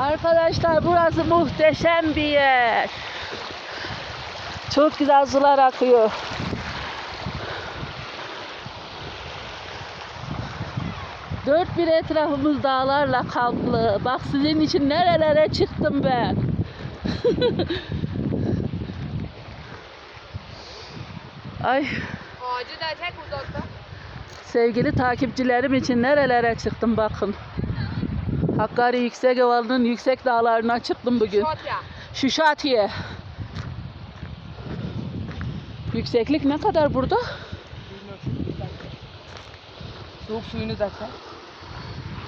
Arkadaşlar burası muhteşem bir yer. Çok güzel sular akıyor. Dört bir etrafımız dağlarla kaplı. Bak sizin için nerelere çıktım ben. Ay Ağacı da tek uzakta. sevgili takipçilerim için nerelere çıktım bakın. Hakkari Yüksekova'nın yüksek dağlarına çıktım bugün. Şuşatiye. Yükseklik ne kadar burada? Soğuk suyunu da çek.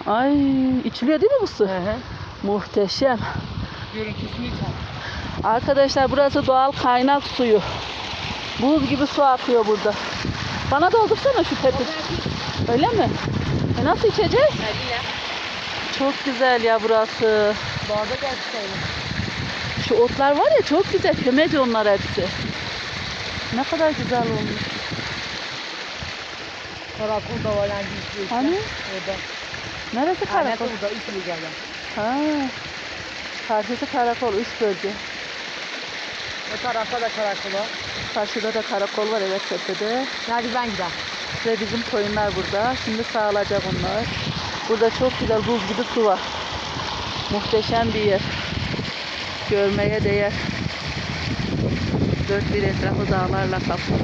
Ay içiliyor değil mi bu su? Hı hı. Muhteşem. Görüntüsünü çek. Arkadaşlar burası doğal kaynak suyu. Buz gibi su akıyor burada. Bana doldursana şu peti. Öyle mi? E nasıl içeceğiz? Hadi ya. Çok güzel ya burası. Dağda gelsin. Şu otlar var ya çok güzel. Kömeci onlar hepsi. Ne kadar güzel olmuş. Karakol da var yani bir Hani? Orada. Neresi Karakol karakol? da üst geldi. Ha. Karşısı karakol üst bölge. O tarafta da karakol var. Karşıda da karakol var evet tepede. Hadi ben gidelim. Ve bizim koyunlar burada. Şimdi sağlayacak onlar. Burada çok güzel buz gibi su var. Muhteşem bir yer. Görmeye değer. Dört bir etrafı dağlarla kaplı.